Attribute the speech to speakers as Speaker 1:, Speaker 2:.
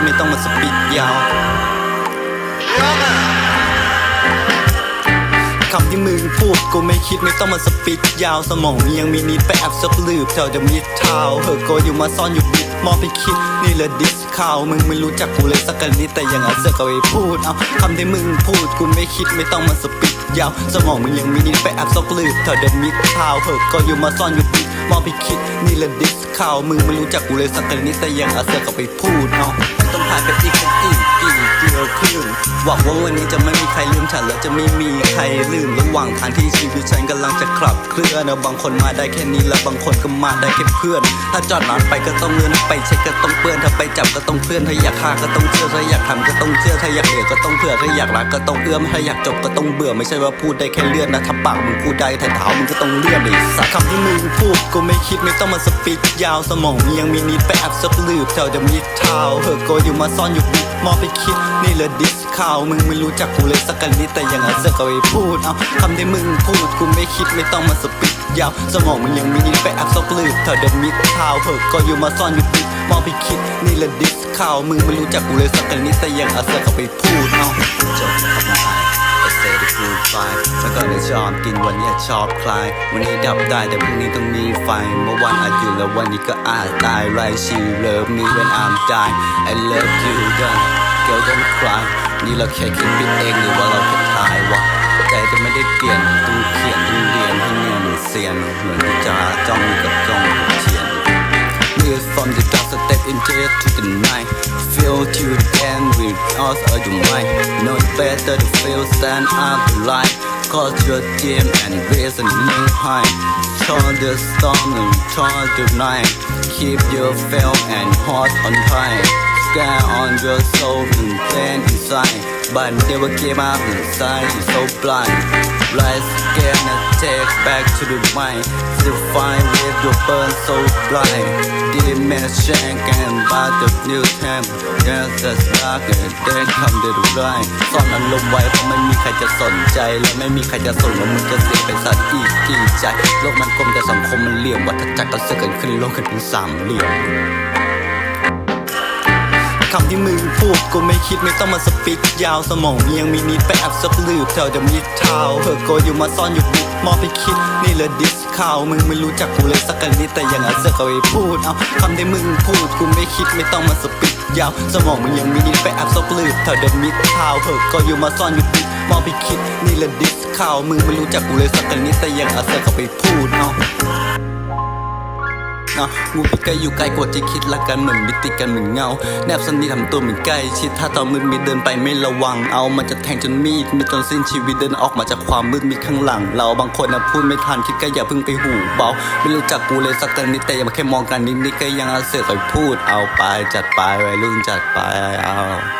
Speaker 1: คิดไม่ต้องมาสปีดยาวคำที่มึงพูดกูไม่คิดไม่ต้องมาสปีดยาวสมองมึงยังมีนิดไปแอบซับลืบแถวเดอะมิดทาเฮอโกอยู่มาซ่อนอยู่บิดมองไปคิดนี่แหละดิสข่าวมึงไม่รู้จักกูเลยสักนิดแต่ยังเอาเสือกเอาไปพูดเอาคำที่มึงพูดกูไม่คิดไม่ต้องมาสปีดยาวสมองมึงยังมีนิดไปแอบซับลืบแถวเดอะมิดทาเฮอโกอยู่มาซ่อนอยู่บิดมองไปคิดนี่แหละดิสข่าวมึงไม่รู้จักกูเลยสักนิดแต่ยังเอาเสือกเอาไปพูดเอา ต้องผ่านกันอีกกันอีก อีกเดียวหวังว่าวันนี้จะไม่มีใครลืมฉันและจะไม่มีใครลืมระหว่างทางที่ชีวิตฉันกำลังจะขับเคลื่อนนะบางคนมาได้แค่นี้และบางคนก็มาได้แค่เพื่อน ถ้าจอดนานไปก็ต้องเลื่อนไปเช็คก็ต้องเปื้อนถ้าไปจับก็ต้องเพื่อนถ้าอยากฆ่าก็ต้องเชื่อถ้าอยากทำก็ต้องเชื่อถ้าอยากเหลือก็ต้องเผื่อถ้าอยากรักก็ต้องเอื้อมถ้าอยากจบก็ต้องเบื่อไม่ใช่ว่าพูดได้แค่เลื่อนนะถ้าปากมึงพูดได้แต่เท้ามึงก็ต้องเลื่อนไอ้สัสคำที่มึงพูดกูไม่คิดไม่ต้องมาสปีดยาวสมองมึงยังมีนิดไปแอบซับลืบแถวเดอะมิดทาเฮอโกอยู่มาซ่อนอยู่บิดมองไปคิดนี่แหละดิสข่าวมึงไม่รู้จักกูเลยสักนิดแต่ยังเอาเสือกเอาไปพูดเอาคำที่มึงพูดกูไม่คิดไม่ต้องมาสปีดยาวสมองมึงยังมีนิดไปแอบซับลืบแถวเดอะมิดทาวเฮอโกอยู่มาซ่อนอยู่บิดมองไปคิดนี่แหละดิสข่าวมึงไม่รู้จักกูเลยสักนิดแต่ยังเอาเสือกเอาไปพูดเอาจบครับนายไอเซตฟูไฟแล้วก็เลยชอบกินวันนี้ชอบคลาย วันนี้ดับได้แต่พรุ่งนี้ต้องมีไฟ เมื่อวันอาจอยู่แล้ววันนี้ก็อาจตายไรชิวเลิฟมี when I'm dying I love you done girl don't cry นี่เราแค่คิดผิดเองหรือว่าเราแค่ทายวะใจจะไม่ได้เปลี่ยนต้องเขียนต้องเรียนให้เนียนเซียนเหมือนที่จะจ้องกับจ้องเทียน News from the dark step into to the night Feel to the end with us or you mind Know it better to feel stand up the light Cause your team and raise a new high Turn the storm and turn the night Keep your fail and heart on high Scan on your soul and pain inside But never give up inside, you're so blind Rise again and take back to the mind Still fine with your burn so blind Dimension can buy the new time Yes, that's dark and then come to the light ซ่อนอารมณ์ไว้เพราะไม่มีใครจะสนใจ และไม่มีใครจะสนว่ามึงจะเสียไปสักอีกกี่ใจ โลกมันกลมแต่สังคมมันเหลี่ยมวัฏจักรก็เสือกกันขึ้นโลกกันเป็นสามเหลี่ยม คำที่มึงพูดกูไม่คิดไม่ต้องมาสปีกยาวสมองมึงยังมีนิดไปแอบซับลืบแถวเดอะมิดทาวเฮอโกอยู่มาซ่อนอยู่บิดมองไปคิดนี่แหละดิสข่าวมึงไม่รู้จักกูเลยสักนิดแต่ยังเอาเสือกเอาไปพูดเอาคำที่มึงพูดกูไม่คิดไม่ต้องมาสปีกยาวสมองมึงยังมีนิดไปแอบซับลืบแถวเดอะมิดทาวเฮอโกอยู่มาซ่อนอยู่บิดมองไปคิดนี่แหละดิสข่าวมึงไม่รู้จักกูเลยสักนิดแต่ยังเอาเสือกเอาไปพูดเอา นะงูพิษก็อยู่ใกล้กว่าที่คิดละกันเหมือนมิติกันเหมือนเงา แนบสนิททำตัวเหมือนใกล้ชิดถ้าตอนมืดมีเดินไปไม่ระวัง เอามันจะแทงจนมีดมีจนสิ้นชีวิตเดินออกมาจากความมืดมีข้างหลัง เราบางคนนะพูดไม่ทันคิดก็อย่าเพิ่งไปหูเบาไม่รู้จักกูเลยสักนิดแต่ยังแค่มองกันนิดนิดก็ยังเอาเสือกไปพูดเอาไปจัดไปวัยรุ่นจัดไปเอา